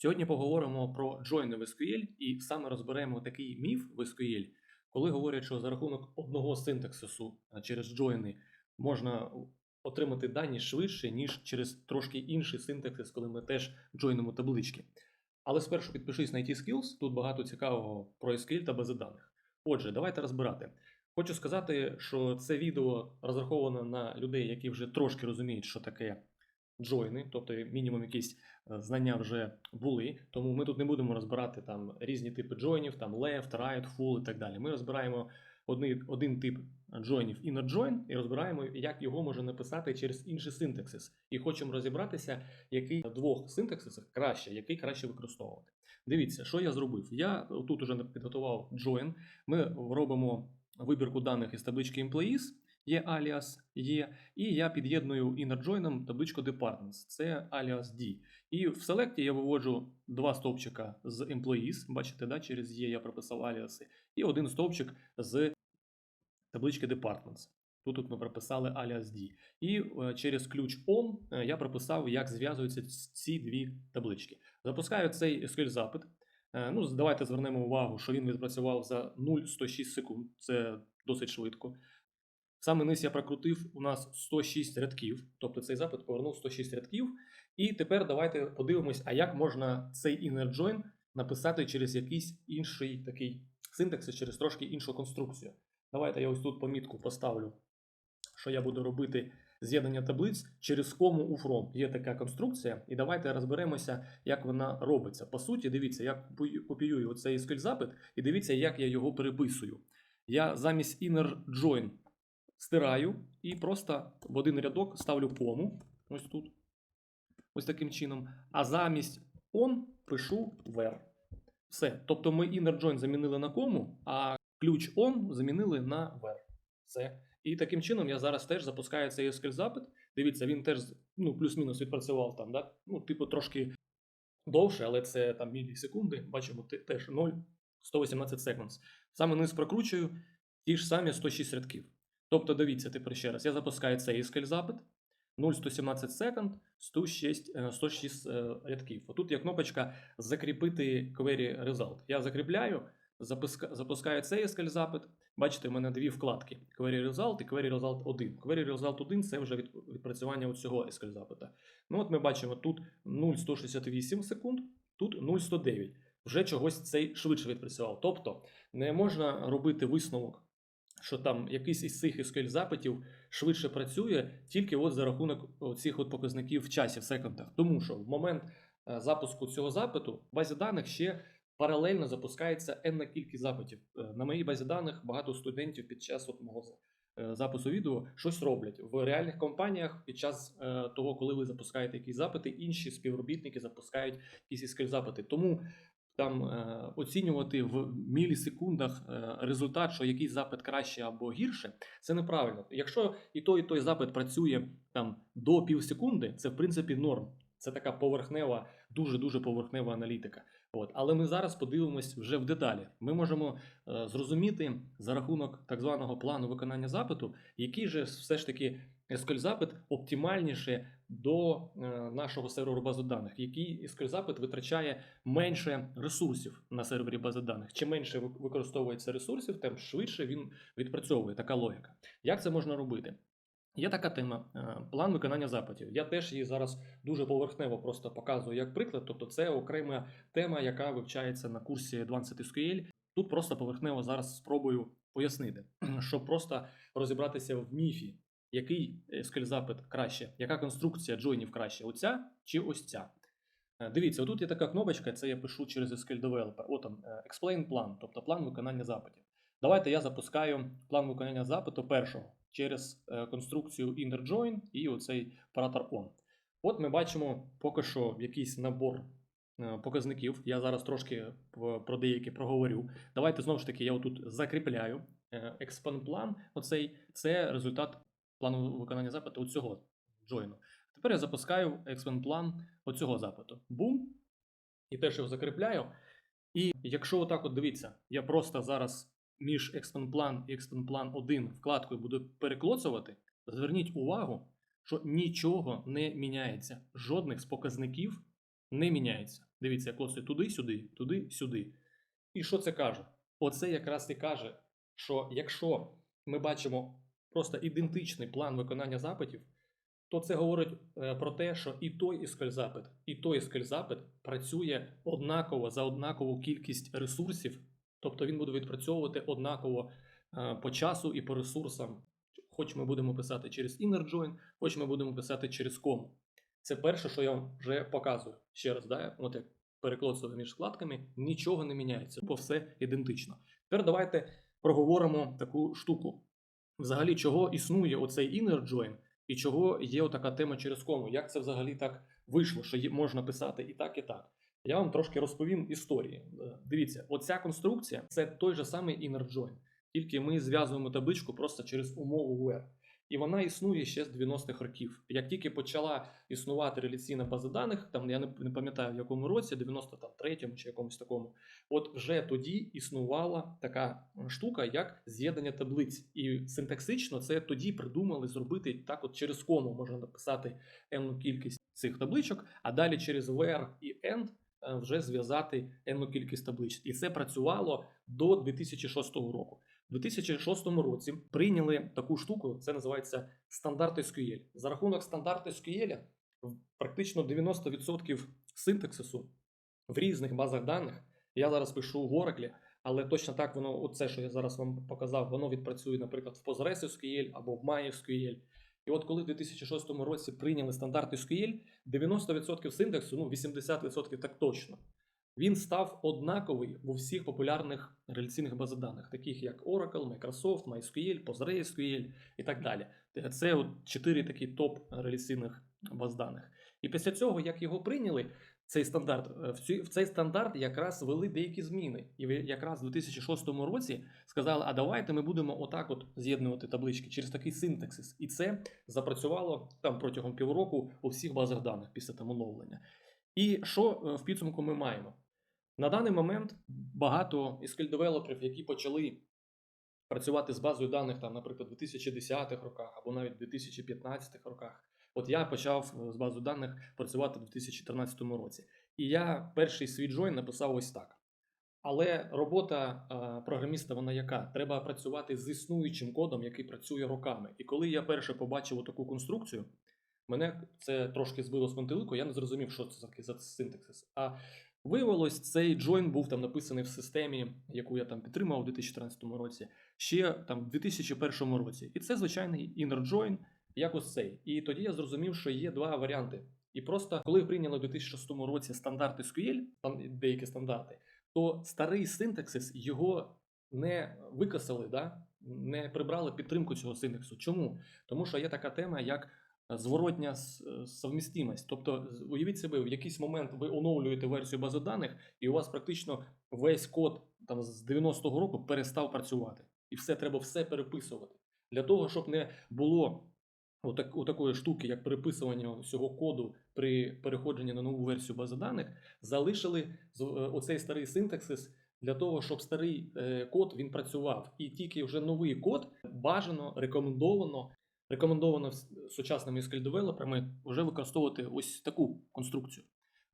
Сьогодні поговоримо про джойни в SQL і саме розберемо такий міф в SQL, коли говорять, що за рахунок одного синтаксису через джойни можна отримати дані швидше, ніж через трошки інший синтаксис, коли ми теж джойнимо таблички. Але спершу підпишись на IT Skills, тут багато цікавого про SQL та бази даних. Отже, давайте розбирати. Хочу сказати, що це відео розраховано на людей, які вже трошки розуміють, що таке джойни, тобто мінімум якісь е, знання вже були. Тому ми тут не будемо розбирати там різні типи джойнів, там left, right, full і так далі. Ми розбираємо один, один тип джойнів inner join і розбираємо, як його можна написати через інший синтаксис. І хочемо розібратися, який з двох синтаксисах краще, який краще використовувати. Дивіться, що я зробив. Я тут уже підготував join. Ми робимо вибірку даних із таблички employees, є alias, є, і я під'єдную inner join табличку departments, це alias D. І в селекті я виводжу два стовпчика з employees, бачите, да, через є я прописав аліаси, і один стовпчик з таблички departments. Тут, ми прописали alias D. І е, через ключ on е, я прописав, як зв'язуються ці дві таблички. Запускаю цей SQL запит. Е, Ну, давайте звернемо увагу, що він відпрацював за 0,106 секунд. Це досить швидко. Саме низ я прокрутив у нас 106 рядків, тобто цей запит повернув 106 рядків. І тепер давайте подивимось, а як можна цей inner join написати через якийсь інший такий синтаксис, через трошки іншу конструкцію. Давайте я ось тут помітку поставлю, що я буду робити з'єднання таблиць через кому у from. Є така конструкція, і давайте розберемося, як вона робиться. По суті, дивіться, я копіюю цей SQL запит, і дивіться, як я його переписую. Я замість inner join стираю і просто в один рядок ставлю кому. Ось тут. Ось таким чином. А замість on пишу where. Все. Тобто ми inner join замінили на кому, а ключ on замінили на where. Все. І таким чином я зараз теж запускаю цей SQL запит. Дивіться, він теж ну, плюс-мінус відпрацював там, да? ну, типу, трошки довше, але це там мілісекунди. Бачимо, теж 0, 118 seconds. Саме низ прокручую ті ж самі 106 рядків. Тобто, дивіться тепер ще раз. Я запускаю цей SQL запит. 0,117 секунд, 106, е, 106 е, рядків. Отут є кнопочка закріпити query result. Я закріпляю, запускаю цей SQL запит. Бачите, у мене дві вкладки: Query Result і Query Result 1. Query Result 1 це вже від, відпрацювання цього SQL запита. Ну от ми бачимо тут 0,168 секунд, тут 0,109. Вже чогось цей швидше відпрацював. Тобто не можна робити висновок, що там якийсь із цих SQL запитів швидше працює тільки от за рахунок цих от показників в часі, в секундах. Тому що в момент е, запуску цього запиту в базі даних ще паралельно запускається енна кількість запитів. Е, На моїй базі даних багато студентів під час от мого е, запису відео щось роблять в реальних компаніях під час е, того, коли ви запускаєте якісь запити, інші співробітники запускають якісь SQL запити. Тому там е, оцінювати в мілісекундах е, результат, що якийсь запит краще або гірше, це неправильно. Якщо і той, і той запит працює там до пів секунди, це в принципі норм. Це така поверхнева, дуже дуже поверхнева аналітика. От, але ми зараз подивимось вже в деталі. Ми можемо е, зрозуміти за рахунок так званого плану виконання запиту, який же все ж таки SQL запит оптимальніше до е, нашого серверу бази даних, який SQL запит витрачає менше ресурсів на сервері бази даних. Чим менше використовується ресурсів, тим швидше він відпрацьовує така логіка. Як це можна робити? Є така тема е, план виконання запитів. Я теж її зараз дуже поверхнево просто показую як приклад. Тобто, це окрема тема, яка вивчається на курсі Advanced SQL. Тут просто поверхнево зараз спробую пояснити, щоб просто розібратися в міфі, який SQL запит краще, яка конструкція джойнів краще, оця чи ось ця. Е, Дивіться, отут є така кнопочка, це я пишу через SQL Developer. От там е, Explain план, тобто план виконання запитів. Давайте я запускаю план виконання запиту першого через е, конструкцію inner join і оцей оператор on. От ми бачимо поки що якийсь набор е, показників. Я зараз трошки про деякі проговорю. Давайте знову ж таки я отут закріпляю е, план. Оцей це результат плану виконання запиту цього джойну. Тепер я запускаю expand план оцього запиту. Бум. І теж його закріпляю. І якщо отак от дивіться, я просто зараз між plan і plan 1 вкладкою буду переклоцувати, зверніть увагу, що нічого не міняється. Жодних з показників не міняється. Дивіться, клоси туди-сюди, туди-сюди. І що це каже? Оце якраз і каже, що якщо ми бачимо просто ідентичний план виконання запитів, то це говорить е, про те, що і той SQL запит, і той SQL запит працює однаково за однакову кількість ресурсів, тобто він буде відпрацьовувати однаково е, по часу і по ресурсам. Хоч ми будемо писати через inner join, хоч ми будемо писати через кому. Це перше, що я вам вже показую. Ще раз, да? от як переклоцаю між складками, нічого не міняється, бо все ідентично. Тепер давайте проговоримо таку штуку. Взагалі, чого існує оцей inner join, і чого є отака тема через кому? Як це взагалі так вийшло, що можна писати і так, і так. Я вам трошки розповім історії. Е, Дивіться, оця конструкція це той же самий inner join, тільки ми зв'язуємо табличку просто через умову where. І вона існує ще з 90-х років. Як тільки почала існувати реляційна база даних, там я не, пам'ятаю в якому році, 93-му чи якомусь такому, от вже тоді існувала така штука, як з'єднання таблиць. І синтаксично це тоді придумали зробити так, от через кому можна написати енну кількість цих табличок, а далі через where і end е, вже зв'язати енну кількість таблиць. І це працювало до 2006 року. У 2006 році прийняли таку штуку, це називається стандарт SQL. За рахунок стандарту SQL практично 90% синтаксису в різних базах даних. Я зараз пишу в Oracle, але точно так воно, оце, що я зараз вам показав, воно відпрацює, наприклад, в PostgreSQL або в MySQL. І от коли в 2006 році прийняли стандарт SQL, 90% синтаксу, ну 80% так точно, він став однаковий в усіх популярних реляційних базах даних, таких як Oracle, Microsoft, MySQL, PostgreSQL і так далі. Це от чотири такі топ реляційних баз даних. І після цього, як його прийняли, цей стандарт, е, в цей стандарт якраз ввели деякі зміни. І якраз в 2006 році сказали: а давайте ми будемо отак от з'єднувати таблички через такий синтаксис. І це запрацювало там протягом півроку у всіх базах даних після там оновлення. І що е, в підсумку ми маємо? На даний момент багато SQL-девелоперів, які почали працювати з базою даних, там, наприклад, в 2010-х роках або навіть в 2015 роках. От я почав е, з базою даних працювати в 2014 році. І я перший свій джойн написав ось так. Але робота е, програміста, вона яка? Треба працювати з існуючим кодом, який працює роками. І коли я перше побачив таку конструкцію, мене це трошки збило з пантелику, я не зрозумів, що це за синтаксис. А виявилось, цей join був там написаний в системі, яку я там підтримував у 2014 році, ще там в 2001 році. І це звичайний inner join, як ось цей. І тоді я зрозумів, що є два варіанти. І просто коли прийняли у 2006 році стандарти SQL, там деякі стандарти, то старий синтаксис його не викасали, да? не прибрали підтримку цього синтаксу. Чому? Тому що є така тема, як зворотня с- е. Тобто, уявіть себе, в якийсь момент ви оновлюєте версію бази даних, і у вас практично весь код там з 90-го року перестав працювати. І все треба все переписувати. Для того, щоб не було отак, такої штуки, як переписування всього коду при переходженні на нову версію бази даних, залишили е, оцей старий синтаксис для того, щоб старий е, код він працював. І тільки вже новий код бажано, рекомендовано, рекомендовано сучасними SQL-девелоперами вже використовувати ось таку конструкцію.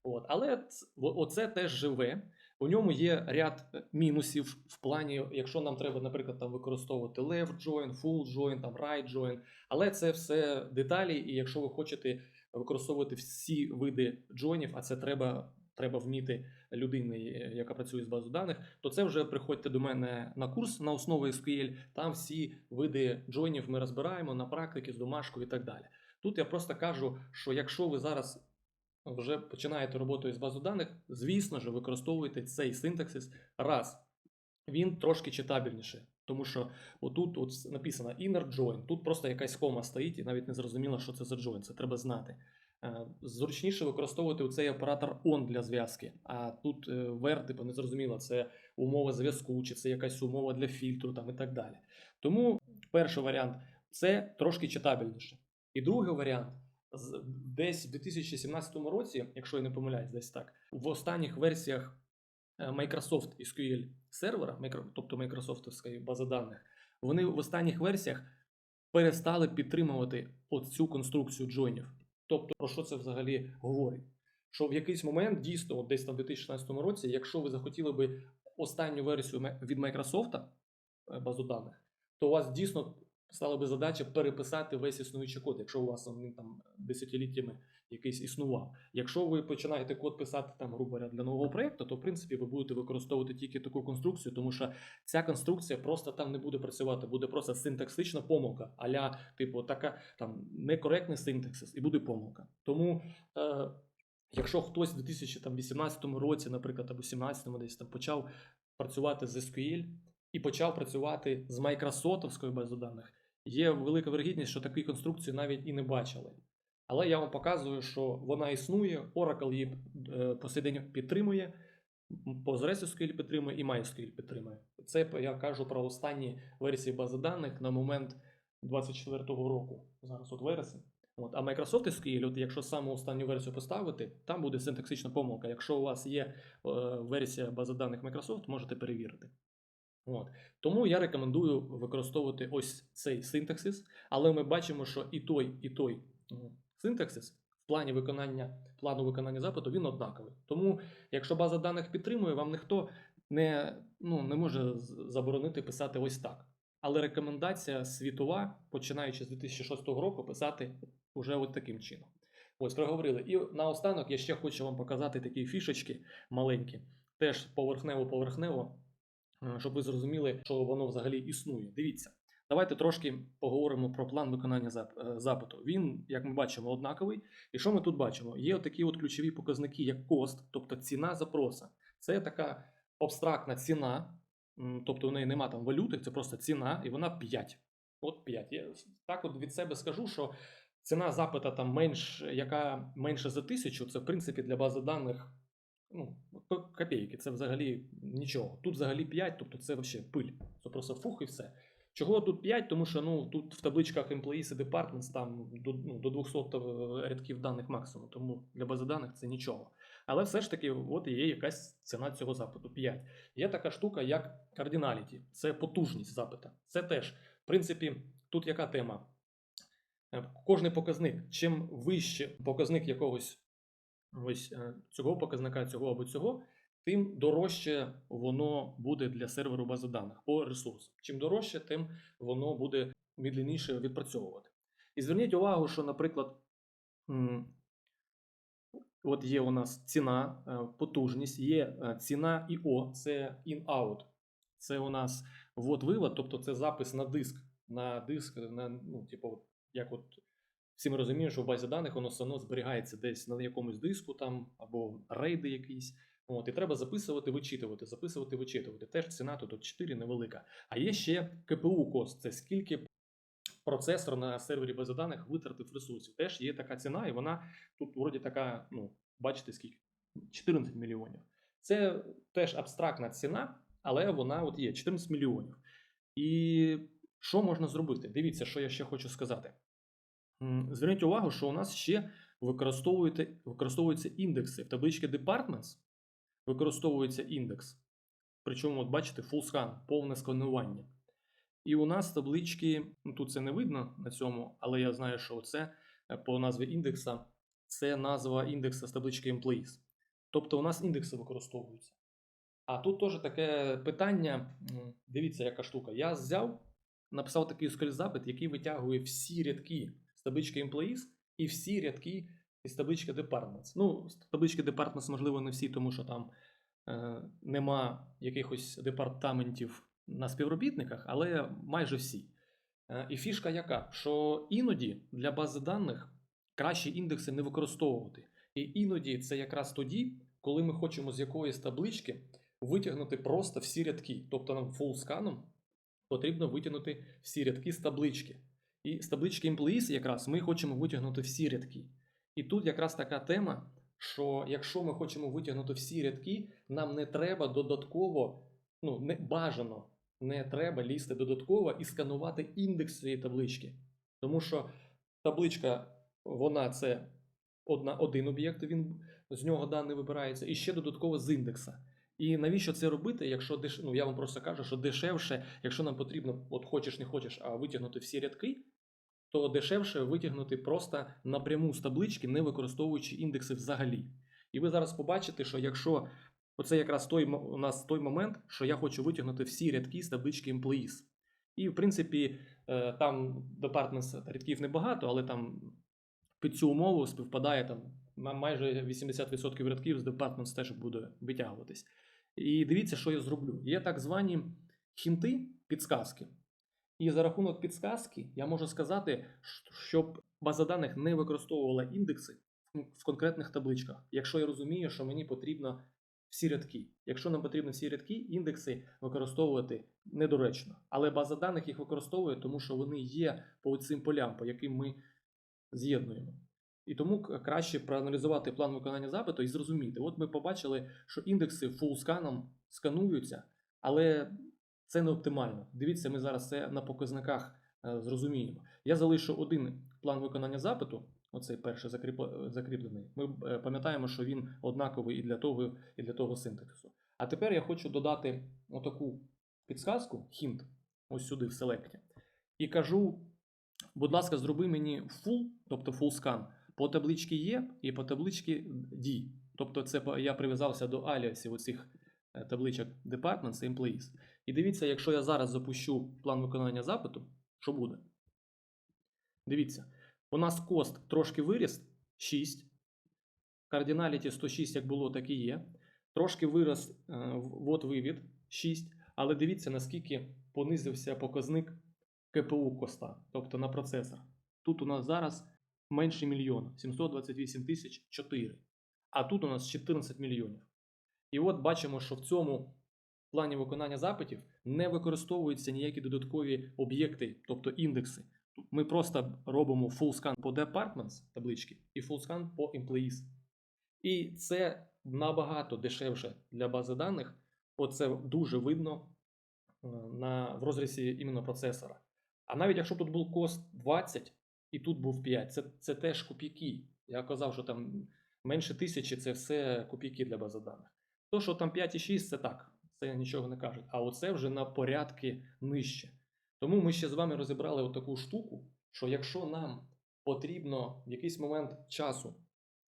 От. Але оце теж живе. У ньому є ряд е, мінусів в плані, якщо нам треба, наприклад, там використовувати left join, full join, там right join. Але це все деталі, і якщо ви хочете використовувати всі види джойнів, а це треба, треба вміти людини, е, яка працює з базою даних, то це вже приходьте до мене на курс на основи SQL. Там всі види джойнів ми розбираємо на практики з домашкою і так далі. Тут я просто кажу, що якщо ви зараз вже починаєте роботу із базою даних, звісно ж, використовуйте цей синтаксис раз. Він трошки читабельніше, тому що отут от написано inner join, тут просто якась кома стоїть, і навіть не зрозуміло, що це за join, це треба знати. Е, Зручніше використовувати цей оператор on для зв'язки, а тут е, типу, не зрозуміло, це умова зв'язку, чи це якась умова для фільтру там, і так далі. Тому перший варіант це трошки читабельніше. І другий варіант десь в 2017 році, якщо я не помиляюсь, десь так, в останніх версіях е, Microsoft SQL сервера, тобто Microsoftівської бази даних, вони в останніх версіях перестали підтримувати оцю конструкцію джойнів. Тобто, про що це взагалі говорить? що в якийсь момент дійсно, десь там в 2016 році, якщо ви захотіли би останню версію від Microsoft е, базу даних, то у вас дійсно стала би задача переписати весь існуючий код, якщо у вас він там десятиліттями якийсь існував. Якщо ви починаєте код писати там, грубо говоря, для нового проєкту, то в принципі ви будете використовувати тільки таку конструкцію, тому що ця конструкція просто там не буде працювати, буде просто синтаксична помилка, аля, типу, така там некоректний синтаксис, і буде помилка. Тому. Е, Якщо хтось в 2018 році, наприклад, або 2017 десь там почав працювати з SQL і почав працювати з майкросотовською базою даних, є велика вирогідність, що такі конструкції навіть і не бачили. Але я вам показую, що вона існує, Oracle її е, по сей день підтримує, PostgreSQL підтримує і MySQL підтримує. Це я кажу про останні версії бази даних на момент 24-го року. Зараз от вересень. От, а Microsoft SQL, от якщо саму останню версію поставити, там буде синтаксична помилка. Якщо у вас є е, версія бази даних Microsoft, можете перевірити. От. Тому я рекомендую використовувати ось цей синтаксис, але ми бачимо, що і той, і той синтаксис в плані виконання плану виконання запиту він однаковий. Тому, якщо база даних підтримує, вам ніхто не, ну, не може заборонити писати ось так. Але рекомендація світова, починаючи з 2006 року, писати уже от таким чином. Ось проговорили. І наостанок я ще хочу вам показати такі фішечки маленькі, теж поверхнево-поверхнево, щоб ви зрозуміли, що воно взагалі існує. Дивіться, давайте трошки поговоримо про план виконання е, запиту. Він, як ми бачимо, однаковий. І що ми тут бачимо? Є такі от ключові показники, як кост, тобто ціна запроса. Це така абстрактна ціна, тобто в неї нема там валюти, це просто ціна, і вона 5. От 5. Я так от від себе скажу, що ціна запита там менш, яка менше за тисячу, це в принципі для бази даних ну, копійки, це взагалі нічого. Тут взагалі 5, тобто це взагалі пиль. Це просто фух і все. Чого тут 5? Тому що ну, тут в табличках Employees і Departments там до, ну, до 200 рядків даних максимум, тому для бази даних це нічого. Але все ж таки, от є якась ціна цього запиту 5. Є така штука, як cardinality, це потужність запита. Це теж, в принципі, тут яка тема? Е, Кожний показник, чим вище показник якогось ось е, цього показника, цього або цього, тим дорожче воно буде для серверу бази даних по ресурсам. Чим дорожче, тим воно буде медленніше відпрацьовувати. І зверніть увагу, що, наприклад, от є у нас ціна, е, потужність, є е, ціна IO, це in-out. Це у нас ввод-вивод, тобто це запис на диск. На диск, на, ну, типу, як от всі ми розуміємо, що в базі даних воно все одно зберігається десь на якомусь диску там або рейди якісь. От, і треба записувати, вичитувати, записувати, вичитувати. Теж ціна тут 4 невелика. А є ще КПУ кост, це скільки процесор на сервері бази даних витратив ресурсів. Теж є така ціна, і вона тут вроді така, ну, бачите, скільки? 14 мільйонів. Це теж абстрактна ціна, але вона от є 14 мільйонів. І що можна зробити? Дивіться, що я ще хочу сказати. Зверніть увагу, що у нас ще використовуються, індекси. В табличці Departments використовується індекс. Причому, от бачите, full scan, повне сканування. І у нас таблички, ну тут це не видно на цьому, але я знаю, що це по назві індекса це назва індекса з таблички Employees. Тобто у нас індекси використовуються. А тут теж таке питання. Дивіться, яка штука. Я взяв, написав такий SQL запит, який витягує всі рядки таблички Employees і всі рядки із таблички Departments. Ну, з таблички Departments, можливо, не всі, тому що там е, нема якихось департаментів на співробітниках, але майже всі. Е, і фішка яка? Що іноді для бази даних краще індекси не використовувати. І іноді це якраз тоді, коли ми хочемо з якоїсь таблички витягнути просто всі рядки. Тобто нам фулсканом потрібно витягнути всі рядки з таблички. І з таблички Employees якраз ми хочемо витягнути всі рядки. І тут якраз така тема, що якщо ми хочемо витягнути всі рядки, нам не треба додатково, ну не бажано, не треба лізти додатково і сканувати індекс цієї таблички. Тому що табличка, вона це одна, один об'єкт, він з нього дані вибирається, і ще додатково з індекса. І навіщо це робити, якщо деш... ну, я вам просто кажу, що дешевше, якщо нам потрібно, от хочеш не хочеш, а витягнути всі рядки, то дешевше витягнути просто напряму з таблички, не використовуючи індекси взагалі. І ви зараз побачите, що якщо оце якраз той у нас той момент, що я хочу витягнути всі рядки з таблички Employees. І, в принципі, е, там Departments рядків небагато, але там під цю умову співпадає там ма- майже 80% рядків з Departments теж буде витягуватись. І дивіться, що я зроблю. Є так звані хінти, підсказки. І за рахунок підсказки я можу сказати, щоб база даних не використовувала індекси в конкретних табличках, якщо я розумію, що мені потрібно всі рядки. Якщо нам потрібно всі рядки, індекси використовувати недоречно. Але база даних їх використовує, тому що вони є по цим полям, по яким ми з'єднуємо. І тому краще проаналізувати план виконання запиту і зрозуміти. От ми побачили, що індекси фулсканом скануються, але це не оптимально. Дивіться, ми зараз це на показниках е, зрозуміємо. Я залишу один план виконання запиту, оцей перший закріп- закріплений. Ми е, пам'ятаємо, що він однаковий і для того, і для того синтаксису. А тепер я хочу додати отаку підсказку, хінт, ось сюди в селекті. І кажу, будь ласка, зроби мені full, тобто full scan, по табличці Є і по табличці D. Тобто, це я прив'язався до аліасів оцих е, табличок Departments і Employees. І дивіться, якщо я зараз запущу план виконання запиту, що буде? Дивіться, у нас кост трошки виріс 6. Кардиналіті 106, як було, так і є. Трошки вирос е, вот вивід 6. Але дивіться, наскільки понизився показник КПУ коста, тобто на процесор. Тут у нас зараз менше мільйона 728 тисяч 4. А тут у нас 14 мільйонів. І от бачимо, що в цьому плані виконання запитів не використовуються ніякі додаткові об'єкти, тобто індекси. Ми просто робимо full scan по departments таблички і full scan по employees. І це набагато дешевше для бази даних. Оце дуже видно е, на, в розрізі іменно процесора. А навіть якщо тут був кост 20 і тут був 5, це, це теж копійки. Я казав, що там менше тисячі це все копійки для бази даних. То, що там 5 і 6, це так, це нічого не кажуть. А оце вже на порядки нижче. Тому ми ще з вами розібрали отаку штуку, що якщо нам потрібно в якийсь момент часу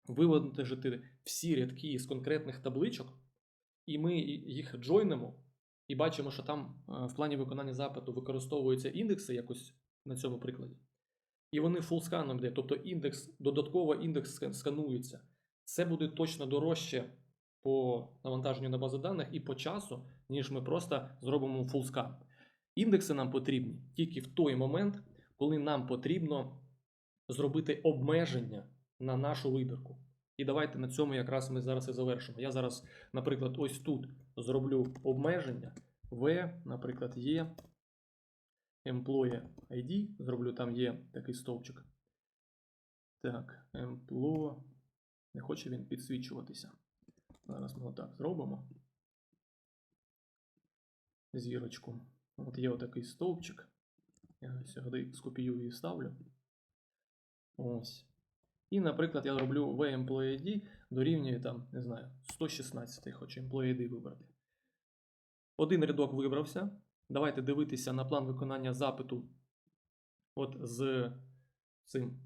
вивантажити всі рядки з конкретних табличок, і ми їх джойнемо, і бачимо, що там е, в плані виконання запиту використовуються індекси якось на цьому прикладі. І вони фулсканом йде, тобто індекс, додатково індекс сканується. Це буде точно дорожче по навантаженню на базу даних і по часу, ніж ми просто зробимо фулскан. Індекси нам потрібні тільки в той момент, коли нам потрібно зробити обмеження на нашу вибірку. І давайте на цьому якраз ми зараз і завершимо. Я зараз, наприклад, ось тут зроблю обмеження. В, наприклад, є employee ID, зроблю там є такий стовпчик. Так, employee. Не хоче він підсвічуватися. Зараз ми отак зробимо. Зірочку. От є отакий стовпчик. Я сюди скопіюю і ставлю. Ось. І, наприклад, я роблю v employee ID дорівнює там, не знаю, 116 хочу employee ID вибрати. Один рядок вибрався. Давайте дивитися на план виконання запиту от з цим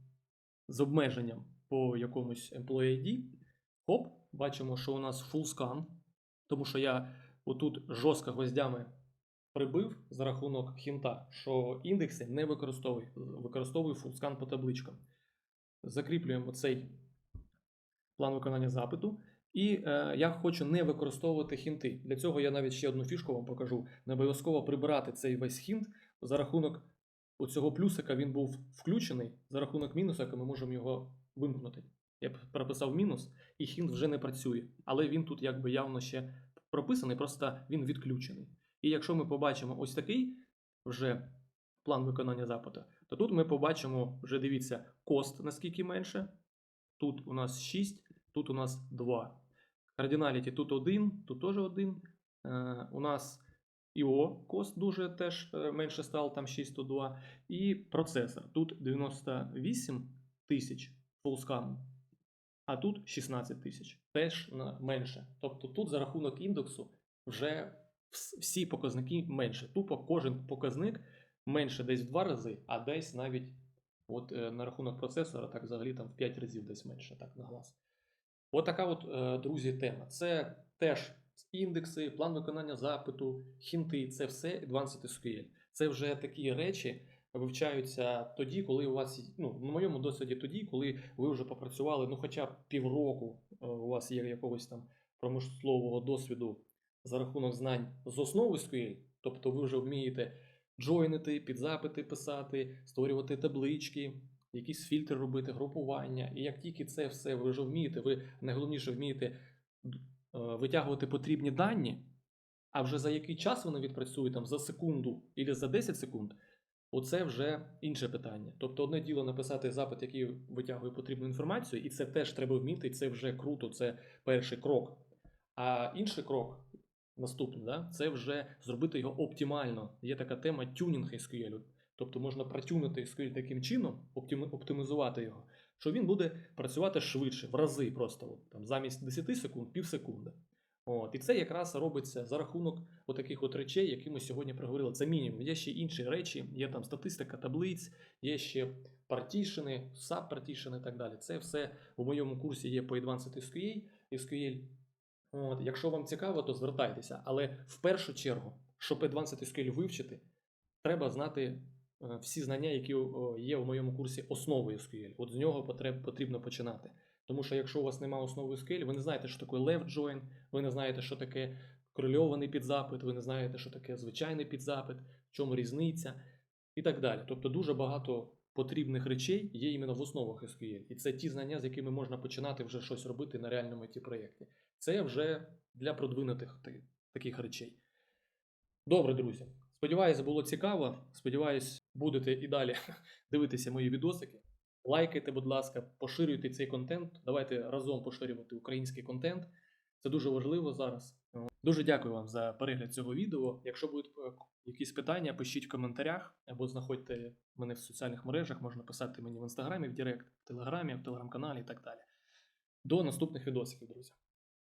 з обмеженням по якомусь employee ID. Хоп, бачимо, що у нас full scan, тому що я отут жорстко гвоздями прибив за рахунок хінта, що індекси не використовую, використовую full scan по табличкам. Закріплюємо цей план виконання запиту. І е, я хочу не використовувати хінти. Для цього я навіть ще одну фішку вам покажу. Не обов'язково прибирати цей весь хінт за рахунок оцього плюсика він був включений. За рахунок мінусика ми можемо його вимкнути. Я б прописав мінус, і хінт вже не працює. Але він тут якби явно ще прописаний, просто він відключений. І якщо ми побачимо ось такий вже план виконання запиту, то тут ми побачимо, вже дивіться, кост наскільки менше. Тут у нас 6, тут у нас 2. Кардиналіті тут 1, тут теж 1. Е, у нас IO кост дуже теж е, менше став, там 602. І процесор. Тут 98 тисяч фулскану, а тут 16 тисяч. Теж менше. Тобто тут за рахунок індексу вже всі показники менше. Тупо кожен показник менше десь в 2 рази, а десь навіть от, е, на рахунок процесора, так взагалі там в 5 разів десь менше, так на глаз. От така от, е, друзі, тема. Це теж індекси, план виконання запиту, хінти, це все Advanced SQL. Це вже такі речі вивчаються тоді, коли у вас, ну, в моєму досвіді тоді, коли ви вже попрацювали, ну, хоча б півроку е, у вас є якогось там промислового досвіду за рахунок знань з основи SQL, тобто ви вже вмієте джойнити, підзапити писати, створювати таблички, якісь фільтри робити, групування. І як тільки це все ви вже вмієте, ви найголовніше вмієте е, витягувати потрібні дані, а вже за який час вони відпрацюють там за секунду або за 10 секунд, оце вже інше питання. Тобто, одне діло написати запит, який витягує потрібну інформацію, і це теж треба вміти, і це вже круто, це перший крок. А інший крок, наступний, да, це вже зробити його оптимально. Є така тема тюнінг SQL. Тобто можна протюнити SQL таким чином, оптимізувати його, що він буде працювати швидше, в рази просто. Там, замість 10 секунд, пів секунди. От, і це якраз робиться за рахунок отаких от речей, які ми сьогодні проговорили. Це мінімум. Є ще інші речі, є там статистика таблиць, є ще партішени, сабпартішени і так далі. Це все у моєму курсі є по Advanced SQL. SQL. От, якщо вам цікаво, то звертайтеся. Але в першу чергу, щоб Advanced SQL вивчити, треба знати е, всі знання, які є у моєму курсі основи SQL. От з нього потрібно починати. Тому що якщо у вас немає основи SQL, ви не знаєте, що таке left join, ви не знаєте, що таке корельований підзапит, ви не знаєте, що таке звичайний підзапит, в чому різниця і так далі. Тобто дуже багато потрібних речей є іменно в основах SQL. І це ті знання, з якими можна починати вже щось робити на реальному it проєкті. Це вже для продвинутих таких речей. Добре, друзі. Сподіваюсь, було цікаво. Сподіваюсь, будете і далі дивитися мої відосики. Лайкайте, будь ласка, поширюйте цей контент. Давайте разом поширювати український контент. Це дуже важливо зараз. Дуже дякую вам за перегляд цього відео. Якщо будуть е, якісь питання, пишіть в коментарях або знаходьте мене в соціальних мережах, можна писати мені в інстаграмі, в Директ, в Телеграмі, в телеграм-каналі і так далі. До наступних відосів, друзі.